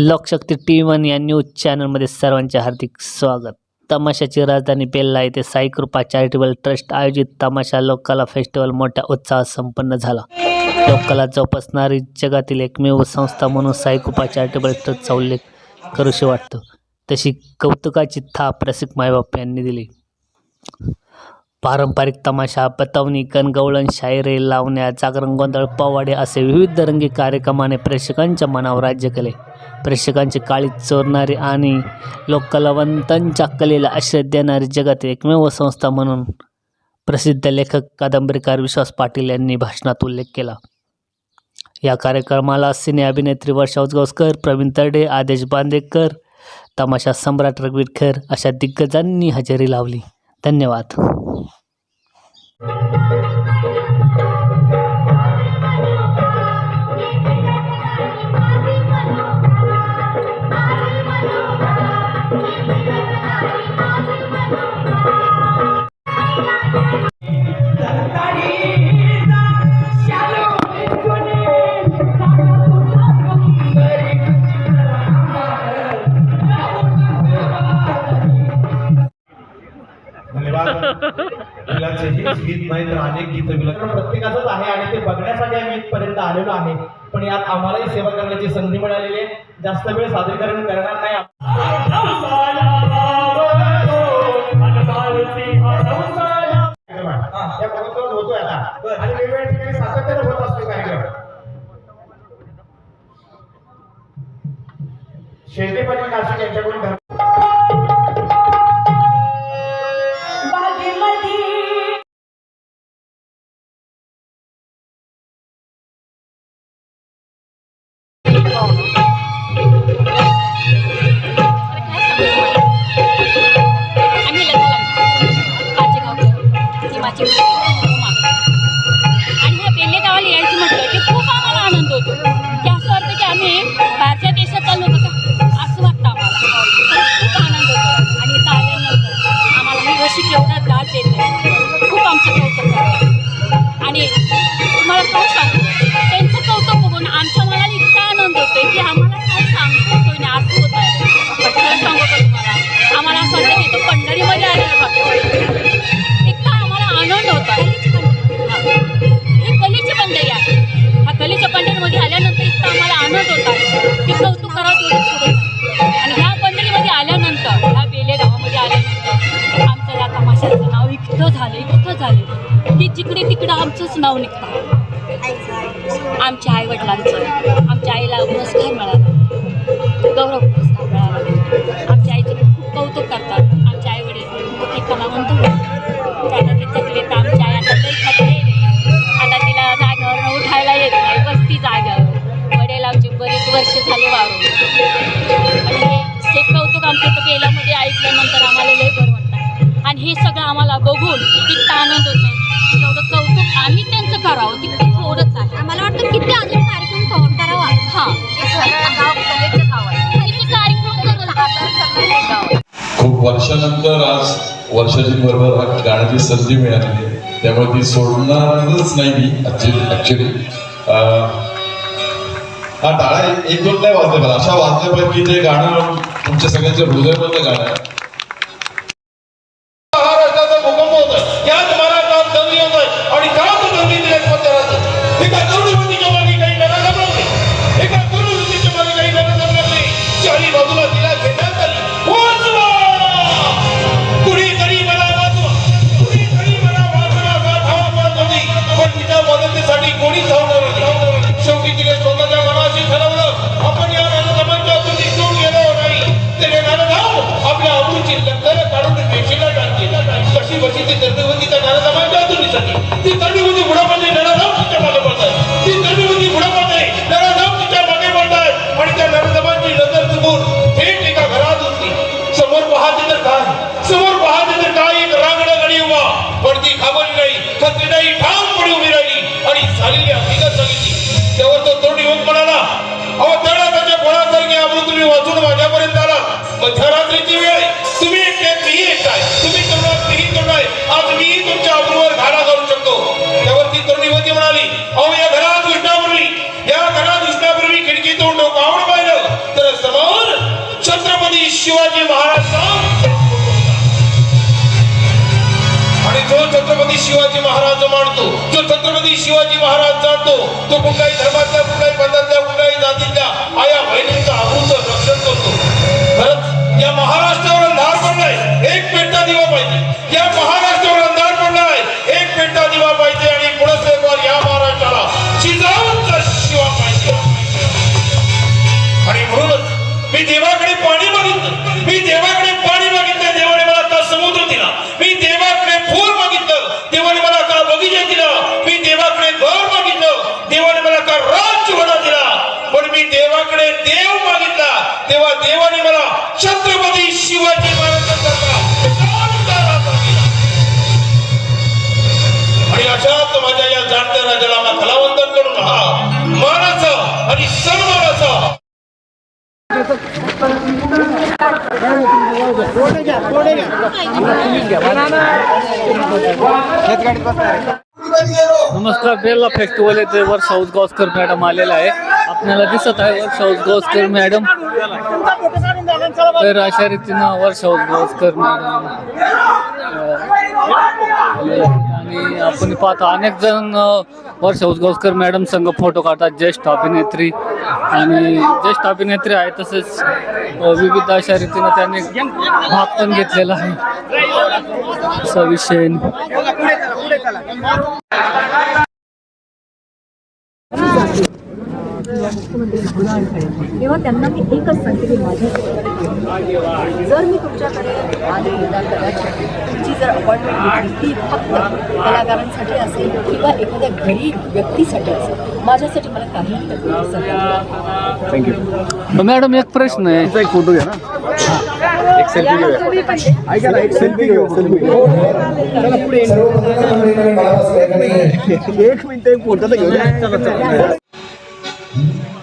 लोकशक्ती T one या news चॅनलमध्ये सर्वांचे हार्दिक स्वागत. तमाशाची राजधानी बेल्ला येथे साईकृपा चॅरिटेबल ट्रस्ट आयोजित तमाशा लोककला फेस्टिवल मोठ्या उत्साहात संपन्न झाला. लोककला जोपासणारी जगातील एकमेव संस्था म्हणून साईकृपा चॅरिटेबल ट्रस्टचा उल्लेख करूशी वाटतो. तशी कौतुकाची थाप रसिक मायबाप यांनी दिली. पारंपरिक तमाशा बतावणी कणगवळण शायरे लावण्या जागरण गोंधळ पवाडे असे विविध रंगी कार्यक्रमाने प्रेक्षकांच्या मनावर राज्य केले. प्रेक्षकांची काळी चोरणारी आणि लोककलावंतांच्या कलेला आश्रय देणारी जगातील एकमेव संस्था म्हणून प्रसिद्ध लेखक कादंबरीकार विश्वास पाटील यांनी भाषणात उल्लेख केला. या कार्यक्रमाला सिने अभिनेत्री वर्षा उजगावस्कर प्रवीण तरडे आदेश बांदेकर तमाशा सम्राट रघुवीर अशा दिग्गजांनी हजेरी लावली. धन्यवाद धन्यवाद. हेच गीत नाही तर अनेक गीत विला प्रत्येकाचंच आहे आणि ते बघण्यासाठी आम्ही इथपर्यंत आलेलो आहे. पण यात आम्हालाही सेवा करण्याची संधी मिळालेली आहे. जास्त वेळ सादरीकरण करणार नाही हा, या होतोय आता आणि वेगवेगळ्या ठिकाणी सातत्याने होत असतो कार्यक्रम. शेळके पाटील नाशिक यांच्याकडून आणि तुम्हाला काय सांगू त्यांचं कौतुक बघून आमच्या तिकडं आमचंच नाव निघतं. आमच्या आई वडिलांचं आमच्या आईला पुरस्कार मिळाला. करावं थोडंच आहे. आम्हाला वाटतं किती अजून कार्यक्रम कव्हर करावा. हां. हे खूप वर्षानंतर आज वर्षाची बरोबर गाण्याची संधी मिळाली त्यामुळे ती सोडणारच नाही मी ऍक्च्युली हा टाळा एक- एक दोन नाही वाजले मला. अशा वाजल्यापैकी ते गाणं तुमच्या सगळ्यांच्या हृदयमधलं गाणं आहे. बची ती तरणवंती त्या नाराजा ती आज मी तुमच्या अग्रूवर घाडा घालू शकतो. त्यावरती तरुणी वती म्हणाली अहो या घरात उष्णापूर्वी या घरात उष्णापूर्वी खिडकीतून डोकावून पाहिलं. तर समोर छत्रपती शिवाजी महाराज आणि जो छत्रपती शिवाजी महाराज मानतो जो छत्रपती शिवाजी महाराज जाणतो तो कुठल्याही धर्मातल्या कुठल्याही पंथातल्या कुठल्याही जातीतल्या आया बहिणींचा आभूच रक्षण करतो. खरंच या महाराष्ट्रावर धार पडलाय. एक पेटता दिवा पाहिजे. या महा नमस्कार बेला फेस्टिवल येथे वर्षा उजगावस्कर मॅडम आलेला आहे. आपल्याला दिसत आहे वर्षा उजगावस्कर मॅडम. तर अशा रीतीनं वर्षा उजगावस्कर मॅडम आणि आपण पाहतो अनेक जण वर्ष वर्षा मॅडम संघ फोटो काढतात ज्येष्ठ अभिनेत्री. आणि ज्येष्ठ अभिनेत्री आहे तसेच विविध अशा रीतीनं त्यांनी भाग पण घेतलेला आहे. असा विषय. तेव्हा त्यांना मी एकच सांगते की माझ्या जर मी तुमच्याकडे आले ना कदाचित तुमची जर अपॉइंटमेंट घेतली ती फक्त कलाकारांसाठी असेल किंवा एखाद्या गरीब व्यक्तीसाठी असेल माझ्यासाठी मला तकलीफ नसेल. मॅडम एक प्रश्न आहे. एक फोटो घ्या ना. एक सेल्फी घेऊया. ऐका ना एक सेल्फी घेऊ सेल्फी एक मिनिट एक फोटो तर घेऊया. Mm-hmm.